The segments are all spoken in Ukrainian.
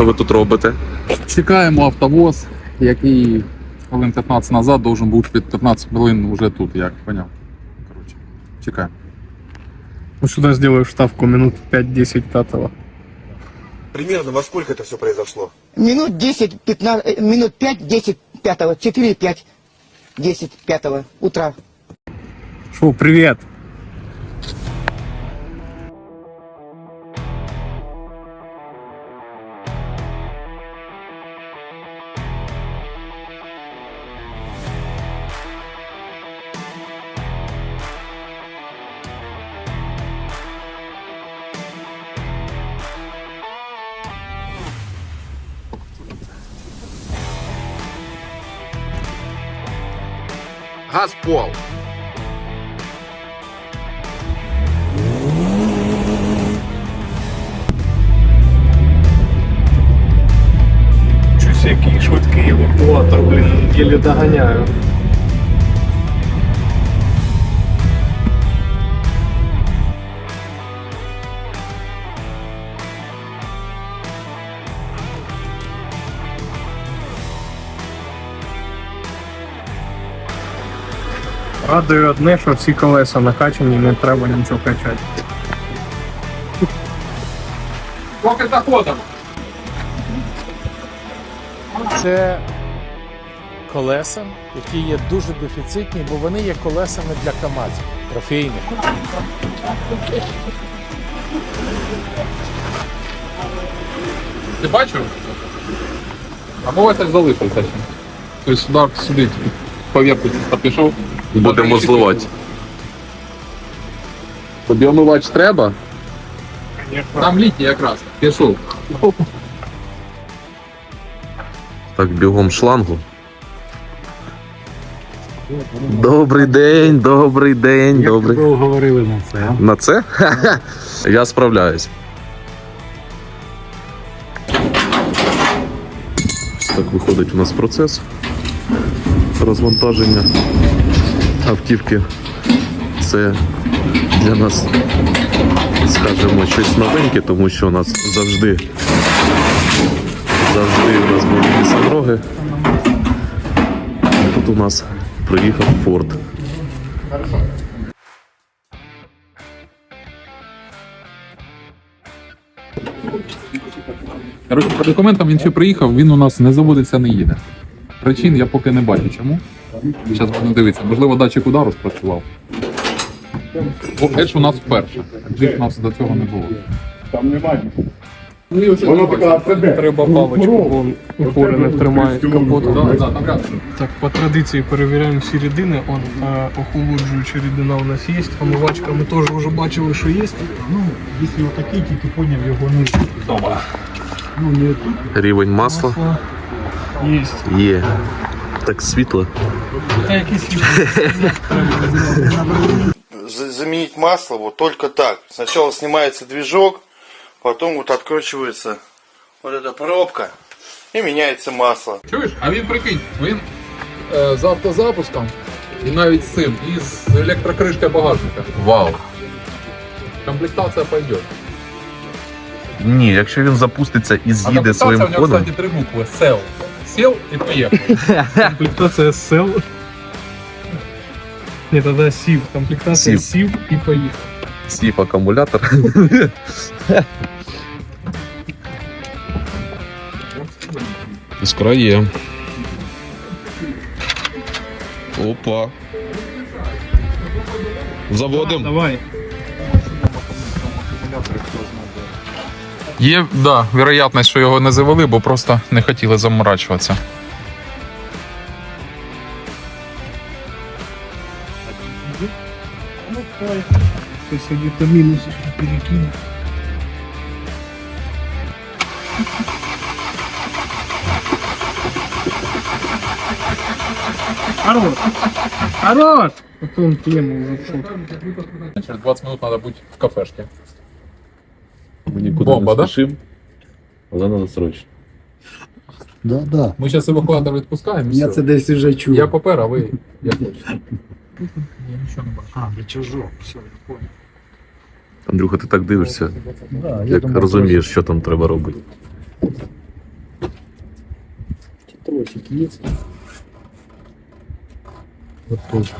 що ви тут робите? Чекаємо автовоз, який хвилин 15 назад должен був під 15 хвилин вже тут, як поняв. Коротше, чекаємо. Ну сюда сделаю вставку минут 5-10 пятого. Примерно во сколько это все произошло? Минут 10, 15, э, минут 5, 10, 5, 4, 5, 10, 5 утра. Шо, привет! Газ пол. Чусь який швидкий евакуатор, блін, єлі доганяю. Радує одне, що всі колеса накачані, не треба нічого качати. Поки заходимо. Це колеса, які є дуже дефіцитні, бо вони є колесами для КАМАЗів, трофейних. Ти бачив? Або ось так залишився ще. Тобто сюди, сюди чисто пішов. Будемо зливати. Тобі омивач треба? Там літній якраз. Пішов. Так, бігом шлангу. Добрий день, добрий день, добрий. ви говорили на це? На це? Я справляюсь. Ось так виходить у нас процес розвантаження автівки. Це для нас, скажімо, щось новеньке, тому що у нас завжди, завжди у нас були лісороги. Тут у нас приїхав Форд. Коротше, по документам він ще приїхав, він у нас не заводиться, не їде. Причин я поки не бачу. Чому? Зараз будемо дивитися. Можливо, датчик удару спрацював. Бо Едж у нас вперше. Джип у нас до цього не було. Треба паличку, бо упори не тримають капоту. Да, да, там рядом. Так, по традиції перевіряємо всі рідини. Он, е, охолоджуюча рідина у нас є. Омивачка ми теж вже бачили, що є. Ну, если вот такие, тільки поняв його Дома. Ну, не тут. Рівень масла Є. є. Так світло. Та Заменить масло вот только так. Сначала снимается движок, потом вот откручивается вот эта пробка и меняется масло. Чуєш? А він прикинь, він е, з автозапуском і навіть з цим, і з електрокришкою багажника. Вау. Комплектація пойде. Ні, якщо він запуститься і А з'їде комплектація у нього, кстати, три букви. Сел. Сел і поїхав. комплектація сел. Ні, тоді сів. Комплектація Сів. сів і поїхав. Сів акумулятор. Іскра є. Опа. Заводим. Давай. Є, да, вероятність, що його не завели, бо просто не хотіли заморачуватися. Где-то минус еще перекинуть. Хорош! Хорош! Потом тему уже. Через 20 минут треба бути в кафешці. Ми нікуди Бомба, не да? Але треба срочно. Да, да. Ми зараз евакуатор відпускаємо. і Я все. це десь вже чув. Я попер, а ви як хочете. Я нічого не бачу. А, рычажок, все, я понял. Андрюха, ти так дивишся, Да, я як думав, розумієш, що там треба робити. Тросик есть. Вот тоже.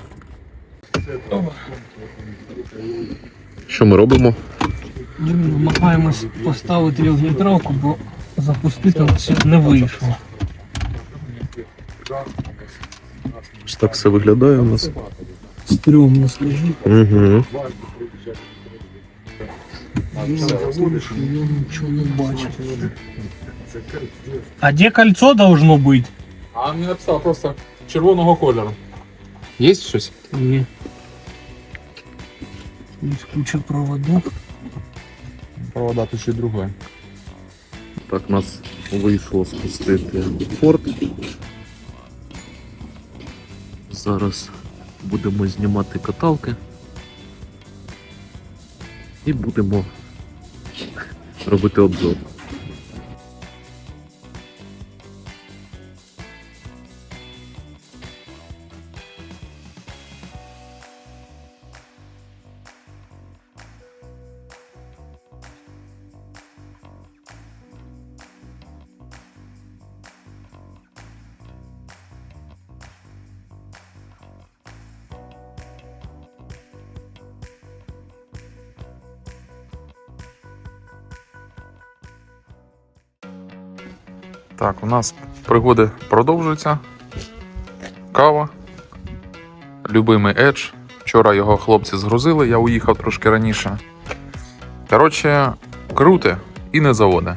Що ми робимо? Ми намагаємось поставити нейтралку, бо запустити не вийшло. Ось так все виглядає у нас. Стрьомно служить. Угу. Я нічого не бачу. А де кольцо должно бути? А не написав просто червоного кольору. Є щось? Є. Є куча проводів. Провода тут ще друге. Так, нас вийшло спустити форт. Зараз будемо знімати каталки. І будемо робити обзор. Так, у нас пригоди продовжуються. Кава. Любимий Edge. Вчора його хлопці згрузили, я уїхав трошки раніше. Коротше, круте і не заводи.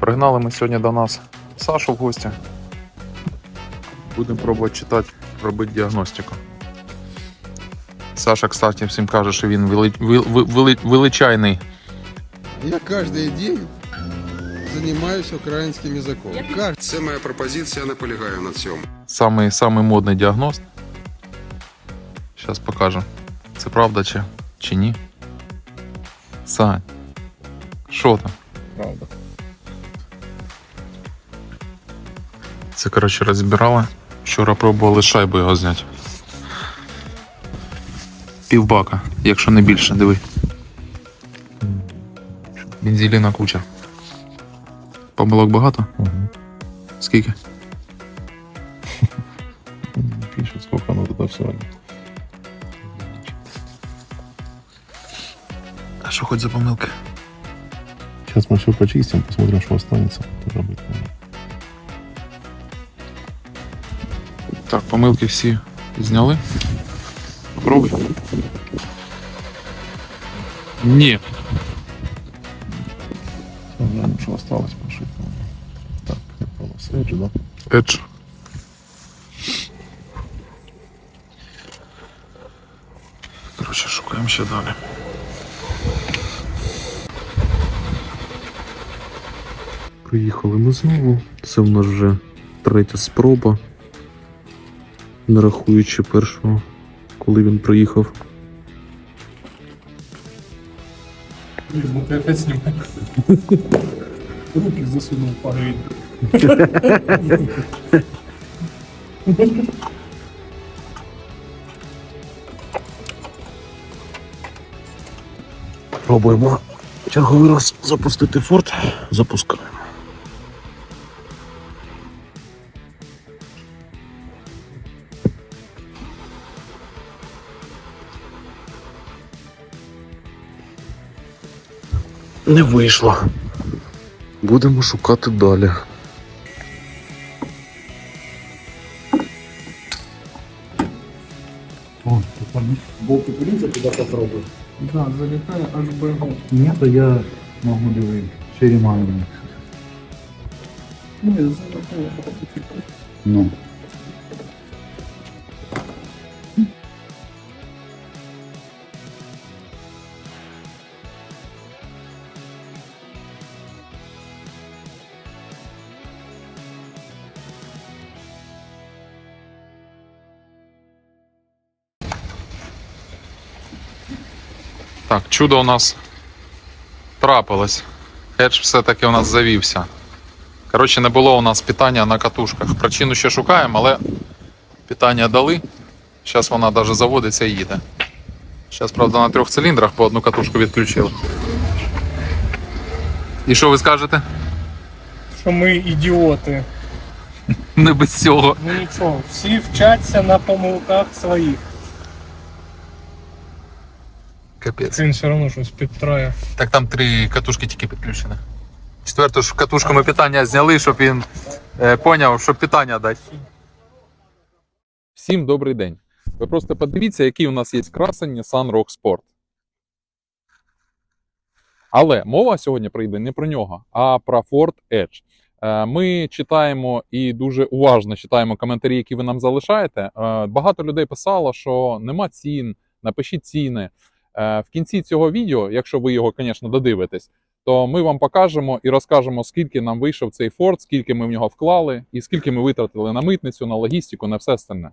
Пригнали ми сьогодні до нас Сашу в гості. Будемо пробувати читати, робити діагностику. Саша, кстати, всім каже, що він вели... вели- вели- величайний Я каждый день занимаюсь украинским языком. Каждый Це моя пропозиція, я наполягаю на цьому. Самий, самий модний діагност. Зараз покажу. Це правда чи, чи ні? Сань. Що там? Правда. Це, коротше, розбирали. Вчора пробували шайбу його зняти. Півбака, якщо не більше, диви. Бензиліна куча. Помилок багато? Угу. Скільки? Пишет, сколько оно туда всего. А що хоч за помилки? Сейчас мы все почистим, посмотрим, что останется. Тоже наверное. Так, помилки всі зняли. Попробуй. Ні. Глянем, что осталось да? Edge. Коротше, шукаємо ще далі. Приїхали ми знову. Це в нас вже третя спроба. Не рахуючи першого, коли він приїхав. Знімай. Руки засунув парень. Пробуємо черговий раз запустити форт. Запускаємо. Не вийшло. Будемо шукати далі. Аж бегом. Нет, а я могу диви шериманами. Ну, я залітаю. Ну. Так, чудо у нас трапилось. Едж все-таки у нас завівся. Коротше, не було у нас питання на катушках. Причину ще шукаємо, але питання дали. Зараз вона навіть заводиться і їде. Зараз, правда, на трьох циліндрах по одну катушку відключили. І що ви скажете? Що ми ідіоти. Не без цього. Ну нічого, всі вчаться на помилках своїх. Капець. Він все одно щось підтрає. Так там три катушки тільки підключені. Четверту ж катушку ми питання зняли, щоб він е, поняв, що питання дати. Всім добрий день. Ви просто подивіться, який у нас є красень Nissan Rock Sport. Але мова сьогодні прийде не про нього, а про Ford Edge. Е, Ми читаємо і дуже уважно читаємо коментарі, які ви нам залишаєте. Е, Багато людей писало, що нема цін, напишіть ціни. Е, В кінці цього відео, якщо ви його, звісно, додивитесь, то ми вам покажемо і розкажемо, скільки нам вийшов цей Ford, скільки ми в нього вклали, і скільки ми витратили на митницю, на логістику, на все остальне.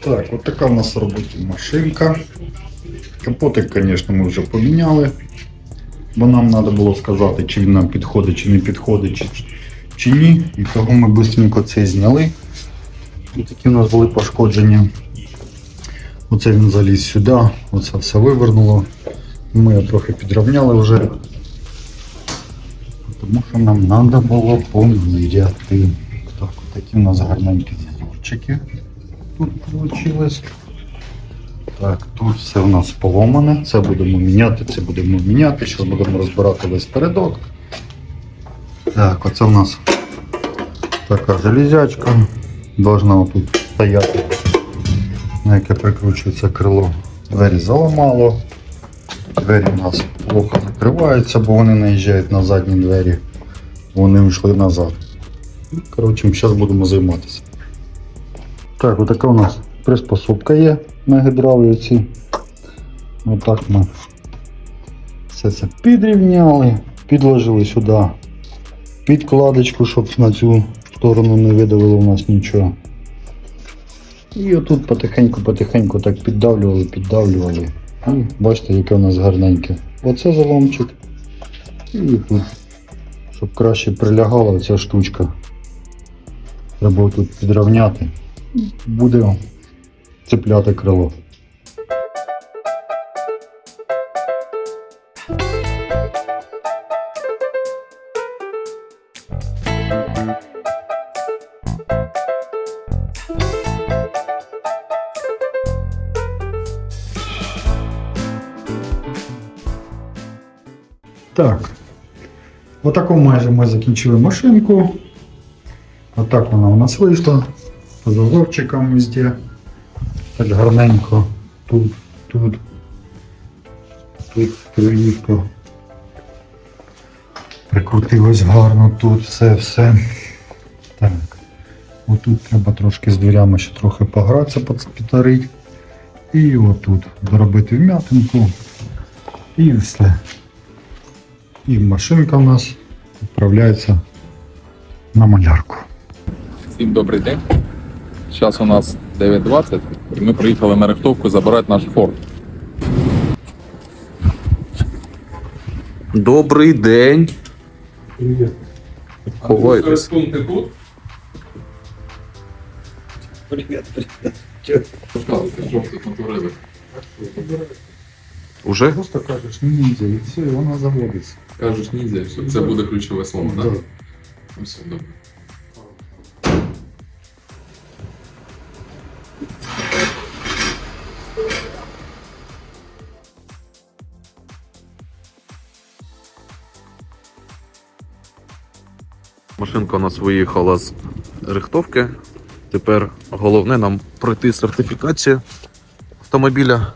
Так, от така в нас в роботі машинка. Капотик, звісно, ми вже поміняли. Бо нам треба було сказати, чи він нам підходить, чи не підходить, чи, чи ні. І того ми швидко це зняли. І такі у нас були пошкодження. Оце він заліз сюди, оце все вивернуло. Ми його трохи підрівняли вже. Тому що нам треба було поміряти. Так, такі у нас гарненькі зазорчики тут вийшло. Так, тут все у нас поломане. Це будемо міняти, це будемо міняти. Зараз будемо розбирати весь передок. Так, оце у нас така железячка. Должна тут стояти, на яке прикручується крило. Двері заламало. Двері у нас плохо закриваються, бо вони наїжджають на задні двері. Вони йшли назад. Коротше, зараз будемо займатися. Так, отака у нас приспособка є на гідравліці. Отак ми все це підрівняли, підложили сюди підкладочку, щоб на цю сторону не видавило у нас нічого. І отут потихеньку-потихеньку так піддавлювали, піддавлювали. І бачите, яке у нас гарненьке. Оце заломчик. І тут, щоб краще прилягала ця штучка. Треба тут підрівняти буде цепляти крило. Так. Отако майже ми закінчили машинку. Отак вона у нас вийшла. По зазорчикам везде. Так гарненько. Тут, тут. Тут приїхав. Прикрутилось гарно тут все, все. Так. Отут треба трошки з дверями ще трохи погратися, підтарити. І отут доробити вм'ятинку. І все. І машинка у нас відправляється на малярку. Всім добрий день. Зараз у нас 9.20 і ми приїхали на рихтовку забирати наш Ford. Добрий день. Ховайтесь. Ти тут? Привіт, привіт. Що тут натворили? Уже? Просто кажеш, ніндзя, і все, і вона заводиться. Кажеш, ніндзя, все. Це буде ключове слово, так? Да. Ну, Все добре. Машинка у нас виїхала з рихтовки. Тепер головне нам пройти сертифікацію автомобіля,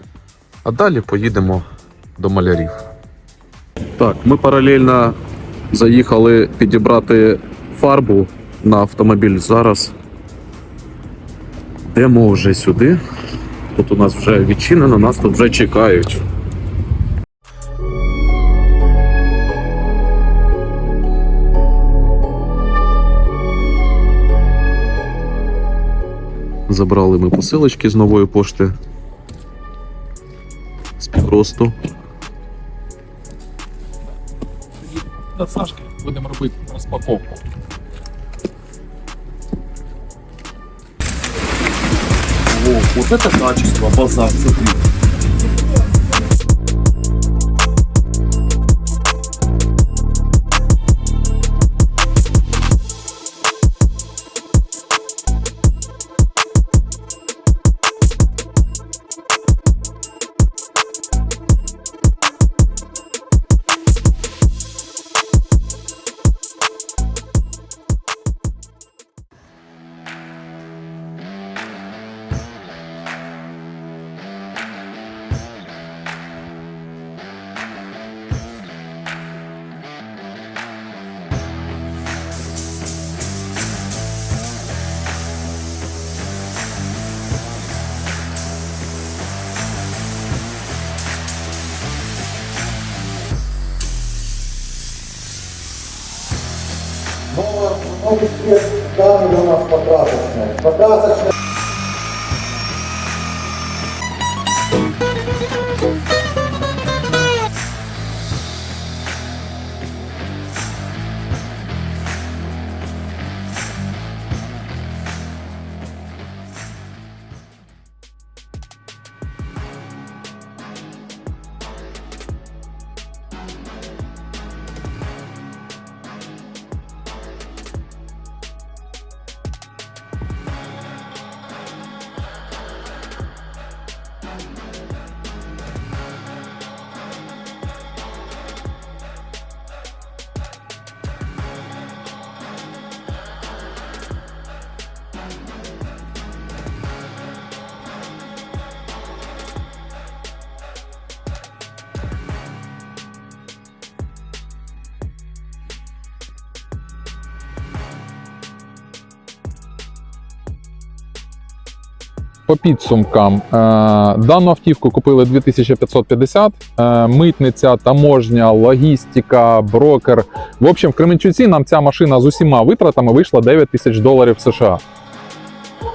а далі поїдемо до малярів. Так, ми паралельно заїхали підібрати фарбу на автомобіль. Зараз йдемо вже сюди. Тут у нас вже відчинено, нас тут вже чекають. Забрали ми посилочки з нової пошти. Підросту. До Сашки будемо робити розпаковку. О, вот это качество, базар, смотри. тому данные у нас покрасочне. Покрасочне. По підсумкам, е, дану автівку купили 2550. Е, митниця, таможня, логістика, брокер. В общем, в Кременчуці нам ця машина з усіма витратами вийшла 9 тисяч доларів США.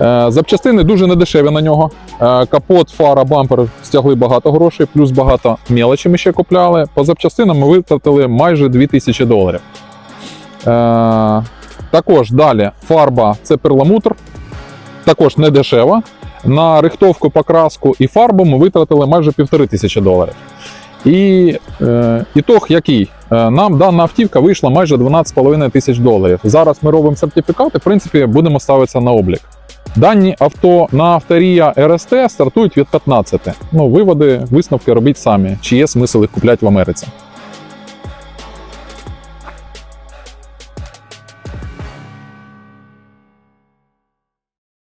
Е, запчастини дуже недешеві на нього. Капот, фара, бампер стягли багато грошей, плюс багато мелочі ми ще купляли. По запчастинам ми витратили майже 2000 доларів. Також далі фарба це перламутр, також не дешева. На рихтовку, покраску і фарбу ми витратили майже півтори тисячі доларів. І е, ітог який? Е, нам дана автівка вийшла майже 12,5 тисяч доларів. Зараз ми робимо сертифікат і, в принципі, будемо ставитися на облік. Дані авто на авторія РСТ стартують від 15. Ну, виводи, висновки робіть самі, чи є смисл їх купляти в Америці.